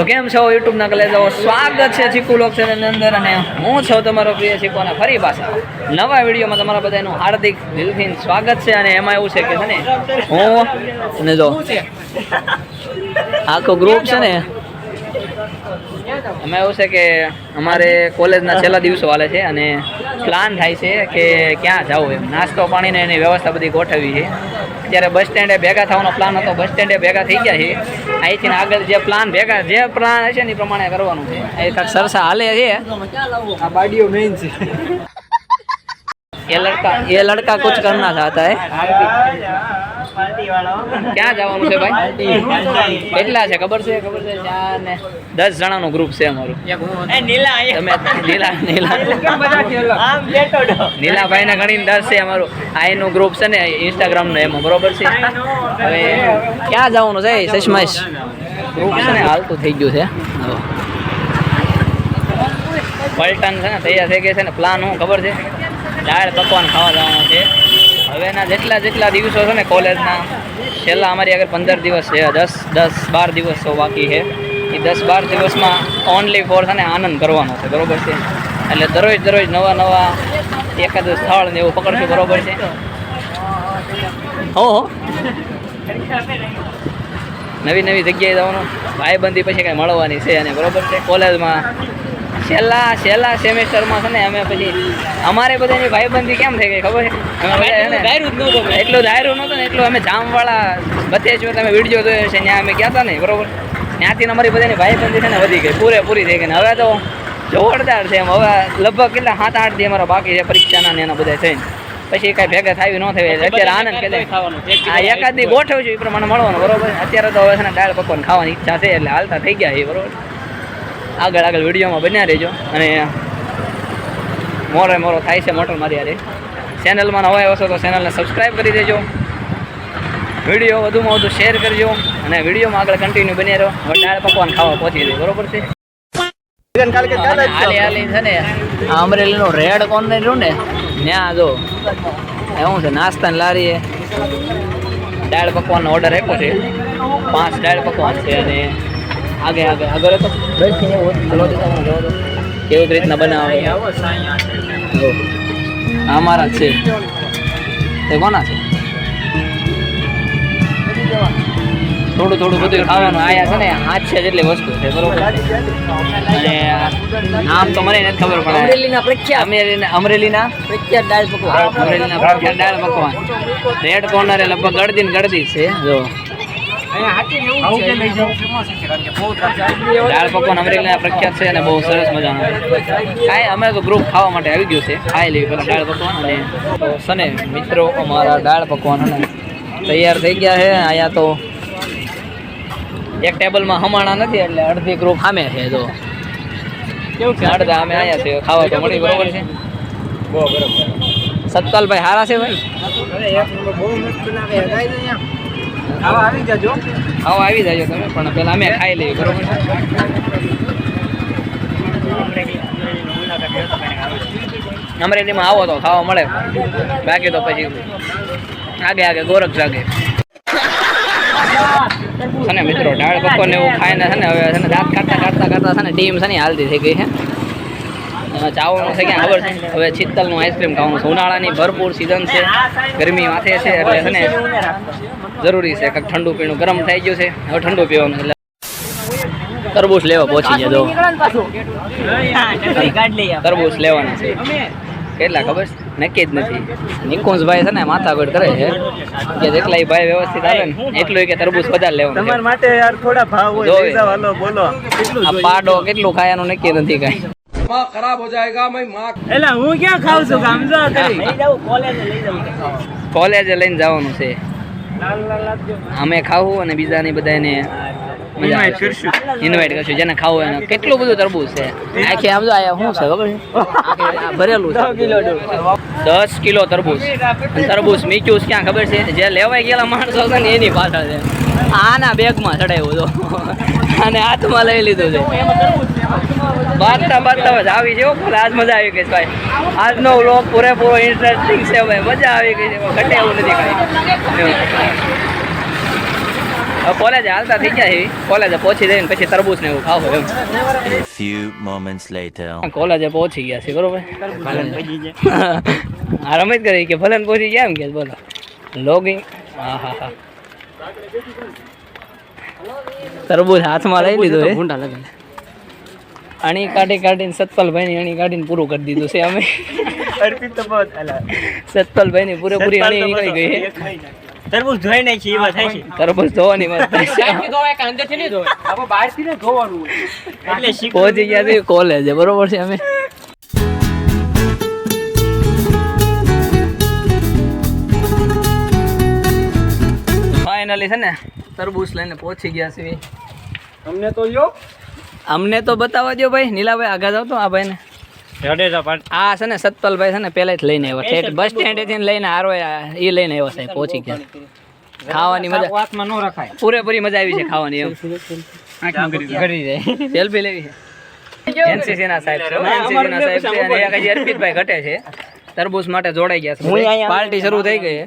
તો કેમ છો યુટ્યુબના કલેજાઓ? સ્વાગત છે ચીકુ લોક ચેનલની અંદર અને હું છું તમારો પ્રિય ચીકુ અને ફરી પાછા નવા વિડીયોમાં તમારા બધાનું હાર્દિક દિલથી સ્વાગત છે અને એમાં એવું છે કે છે ને, હું અને જો, આખો ગ્રુપ છે ને, એમાં એવું છે કે અમારે કોલેજના છેલ્લા દિવસો હાલે છે અને પ્લાન થાય છે કે ક્યાં જવું એમ. નાસ્તો પાણીને એની વ્યવસ્થા બધી ગોઠવી છે. જ્યારે બસ સ્ટેન્ડે ભેગા થવાનો પ્લાન હતો. બસ સ્ટેન્ડે ભેગા થઈ ગયા છે. અહીંથી આગળ જે પ્લાન ભેગા, જે પ્લાન હશે ને એ પ્રમાણે કરવાનું છે. અહીં કાંક સરસા હાલે છે. આ બાડીઓ મેઇન છે. એ લડકા એ લડકા કુછ કરના ચાહતા હે? ક્યાં જવાનું છે ભાઈ? કેટલા છે? ખબર છે? ખબર છે? ચાર ને દસ જણાનું ગ્રુપ છે અમારું. તમે નીલા નીલા. નીલાભાઈ ને ગણીને દસ છે અમારું. આ એનું ગ્રુપ છે ને ઇન્સ્ટાગ્રામનું એમાં. બરોબર છે? હવે ક્યાં જવાનું છે સશમાશ ગ્રુપ છે ને હાલતું થઈ ગયું છે. પલટન છે ને તૈયાર થઈ ગઈ છે ને પ્લાન હું ખબર છે? દાળ પકવાન ખાવા જવાનું છે. હવેના જેટલા જેટલા દિવસો છે ને કોલેજના, છેલ્લા અમારી આગળ પંદર દિવસ છે, દસ દસ, બાર દિવસો બાકી છે. એ દસ, બાર દિવસમાં ઓનલી ફોર છે ને આનંદ કરવાનો છે, બરોબર છે? એટલે દરરોજ દરરોજ નવા નવા એકાદ સ્થળ ને એવું પકડશું, બરોબર છે? હો. નવી નવી જગ્યાએ જવાનું, ભાઈબંધી પછી કાંઈ મળવાની છે અને બરોબર છે? કોલેજમાં છેલ્લા છેલ્લા સેમેસ્ટરમાં છે ને અમે પછી અમારે બધાની ભાઈબંધી કેમ થઈ ગઈ ખબર છે? એટલું ધાર્યું નહોતું ને એટલું અમે જામવાળા બધે જો તમે વીડિયો જોયો છે ત્યાં અમે ગયા હતા ને બરોબર? ત્યાંથી અમારી બધાની ભાઈબંધી છે ને વધી ગઈ પૂરેપૂરી થઈ ગઈ ને હવે તો જોરદાર છે એમ. હવે લગભગ કેટલા સાત આઠ દી અમારા બાકી છે પરીક્ષાના ને એના બધા થઈને. પછી કાંઈ ભેગા થાય ન થાય અત્યારે આનંદ કે આ એકાદ દી ગોઠવ્યું છે એ પ્રમાણે મળવાનું બરોબર? અત્યારે તો હવે છે ને દાળ પકવાન ખાવાની ઈચ્છા છે એટલે હાલતા થઈ ગયા છે બરોબર? આગળ આગળ વિડીયોમાં બન્યા રહેજો. અને મોરે મોરો થાય છે મોટર મારી યારે ચેનલમાં નવા આવ્યો છો તો ચેનલને સબસ્ક્રાઈબ કરી દેજો. વીડિયો વધુમાં વધુ શેર કરજો અને વિડીયોમાં આગળ કન્ટિન્યુ બની રહ્યો હવે દાળ પકવાન ખાવા પહોંચી જાય બરોબર છે? અમરેલીનું રેડ કોર્નર રહ્યું ને ત્યાં જો એવું છે નાસ્તાની લારીએ. દાળ પકવાનનો ઓર્ડર આપ્યો છે. પાંચ દાળ પકવાન છે અને આગે આગે. આગળ તો બેસીને એવું હલો તો તમે જોવો તો કેવી રીતના બનાવે. જો. આ અમારા છે. તે કોના છે? થોડું થોડું બધું ખાવાનું આયા છે ને હાથ છે જેટલી વસ્તુ છે બરોબર. અને નામ તો મને નથી ખબર પડે. અમરેલીના પ્રખ્યાત. અમરેલીના અમરેલીના? પ્રખ્યાત દાળ પકવાન. અમરેલીના પ્રખ્યાત દાળ પકવાન. રેડ કોર્નરે લગભગ ગળદી ને ગળદી છે જો. દાળ પકવાન અમરેલીના પ્રખ્યાત છે અને બહુ સરસ મજાનો કાંઈ અમે તો ગ્રુપ ખાવા માટે આવી ગયું છે. ખાઈ લેવી પેલા દાળ પકવાન અને તો સને મિત્રો અમારા દાળ પકવાન અને તૈયાર થઈ ગયા છે. અહીંયા તો એક ટેબલમાં હમાણા નથી એટલે અડધી ગ્રુપ સામે છે જો. કેવું છે? અડધા અમે અહીંયા છે. ખાવા તો મળી બરોબર છે. સતપાલભાઈ હારા છે ભાઈ? આવા આવી જજો. આવો આવી જજો તમે, પણ પેલા અમે ખાઈ લઈએ, બરોબર અમરેલીમાં આવો તો ખાવા મળે. બાકી તો પછી આગે આગે, ગોરખ જાગે. છે ને મિત્રો, દાળ ને એવું ખાઈને છે ને, હવે છે ને દાંત કાઢતા કાઢતા કાઢતા છે ને ટીમ છે ને હાલતી થઈ ગઈ છે. ચાવવાનું છે ક્યાં ખબર? છે હવે ચિત્તલનું આઈસ્ક્રીમ ખાવાનું છે. ઉનાળાની ભરપૂર સિઝન છે. ગરમી માથે છે એટલે છે ને જરૂરી છે. કંઈક ઠંડુ પીણું ગરમ થઈ ગયું છે. હવે ઠંડુ પીવાનું એટલે તરબૂચ લેવા પહોંચી જાય તરબૂચ લેવાના છે. કેટલા ખબર? છે નક્કી જ નથી. નિકુંજભાઈ છે ને માથાગઢ કરે છે. કે જેટલા ભાઈ વ્યવસ્થિત આવે ને એટલું કે તરબૂચ વધારે લેવાનું. તમારા માટે યાર થોડા ભાવ હોય બોલો. કેટલું આ પાડો કેટલું ખાયાનું નક્કી નથી કાંઈ. એલા હું ક્યાં ખાઉં છું સમજો કરી કોલેજે લઈને જવાનું છે અમે ખાવું અને બીજાને બધાને Invite કરશું. ઇન્વાઇટ કરશું. જેને ખાવું એને કેટલું બધું તરબૂચ છે? આખી આમ જો આયા શું છે ખબર છે? ભરેલું છે. દસ કિલો તરબૂચ. તરબૂજ તરબૂચ મીઠું ક્યાં ખબર છે? જે લેવાઈ ગયેલા માણસો છે ને એની પાછળ છે. આના બેગમાં ચડાવ્યું તો અને હાથમાં લઈ લીધું છે. બારતા બારતા બસ આવી છે હો, પણ આજ મજા આવી ગઈ છે ભાઈ. આજનો વ્લોગ પૂરેપૂરો ઇન્ટરેસ્ટિંગ છે ભાઈ. મજા આવી ગઈ છે. ઘટે એવું નથી કાંઈ કોલેજ હાલતા થઈ ગયા છે. કોલેજે પહોંચી જઈને પછી તરબૂચ ને એવું ખાવ એમ. ફ્યુ મોમેન્ટ્સ લેટર કોલેજે પહોંચી ગયા છે બરોબર? આ રમત કરી કે ભલન પહોંચી ગયા એમ કે બોલો. લોગિંગ હા હા હા તરબૂચ હાથમાં લઈ લીધું છે ભૂંડા લગન અણી કાઢી કાઢીને સતપલભાઈની અણી કાઢીને પૂરું કરી દીધું છે અમે. સતપલભાઈની પૂરેપૂરી અણી નીકળી ગઈ છે તરબૂચ ધોઈ નાખે એ વાત થાય છે. તરબૂચ ધોવાની વાત થાય છે. એટલે શીખ પહોંચી ગયા છે કોલેજે બરોબર છે અમે. ફાઇનલી છે ને તરબૂચ લઈને પહોંચી ગયા છે અમને તો યો અમને તો બતાવવા દો ભાઈ નીલાભાઈ આગળ જાવ તો આ ભાઈને. જડેજા પણ આ છે ને સતપલભાઈ છે ને પહેલા જ લઈને આવ્યો ઠેઠ બસ સ્ટેન્ડેથી લઈને આરો એ લઈને આવ્યો સાહેબ પહોંચી ગયા. ખાવાની મજા વાતમાં ન રખાય. પૂરેપૂરી મજા આવી છે ખાવાની એમ. કરી દે સેલ્ફી લેવી છે. એનસીસી ના સાહેબ એનસીસી ના સાહેબ છે અને અર્પિતભાઈ ઘટે છે. તરબૂચ માટે જોડાઈ ગયા છે. પાર્ટી શરૂ થઈ ગઈ. છે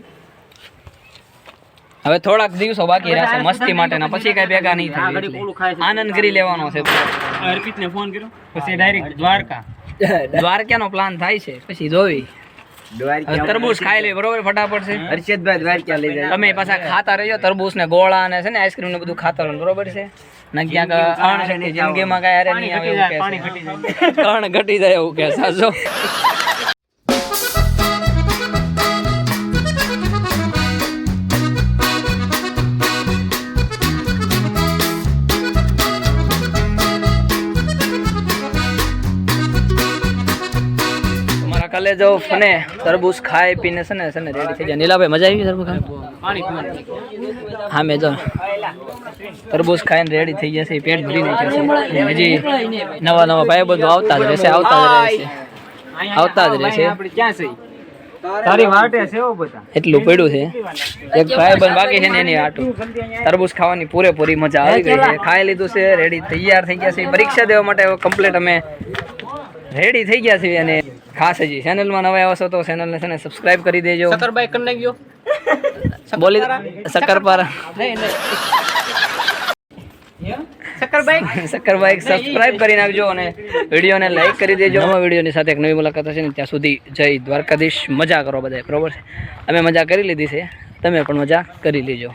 હવે થોડાક દિવસો બાકી રહેશે મસ્તી માટેના. પછી કઈ ભેગા નહીં થાય. આનંદ કરી લેવાનો છે. અર્પિત ને ફોન કર્યો? પછી ડાયરેક્ટ દ્વારકા. દ્વારકાનો પ્લાન થાય છે પછી જોવી. તરબૂજ તરબૂચ ખાઈ લે બરોબર ફટાફટ છે. હર્ષદભાઈ દ્વારકા લઈ જાય. તમે પાછા ખાતા રહેજો તરબૂચ ને ગોળા ને છે ને આઈસ્ક્રીમ ને બધું ખાતા રહો બરોબર છે? ને ક્યાંક અણશક્તિ જિંદગીમાં કઈ અરે નહીં આવે એવું કે. કણ ઘટી જાય. એવું કે સાચો કલેજો ફને તરબૂચ ખાઈ પીને છે ને છે ને રેડી થઈ જાય નીલાભાઈ મજા આવી તરબૂચ ખાઈ હા મેં જો તરબૂચ ખાઈને રેડી થઈ જશે પેટ ભરી જશે હજી નવા નવા ભાઈ બધું આવતા જ રહેશે આવતા જ રહેશે આવતા જ રહેશે તારી વાટે છે બધા. એટલું પડ્યું છે. એક ભાઈ બંધ બાકી છે ને એની આટું તરબૂચ ખાવાની પૂરેપૂરી મજા આવી ગઈ છે. ખાઈ લીધું છે રેડી તૈયાર થઈ ગયા છે. પરીક્ષા દેવા માટે કમ્પ્લીટ અમે રેડી થઈ ગયા છીએ અને ખાસ હજી ચેનલમાં નવા આવશો છો તો ચેનલને છે ને સબસ્ક્રાઇબ કરી દેજો. સકરભાઈ કરી નાખ્યો બોલી સબસ્ક્રાઇબ કરી નાખજો અને વિડીયોને લાઈક કરી દેજો. નવા વિડીયોની સાથે એક નવી મુલાકાત હશે ને ત્યાં સુધી જય દ્વારકાધીશ. મજા કરો બધાય બરોબર છે? અમે મજા કરી લીધી છે. તમે પણ મજા કરી લેજો.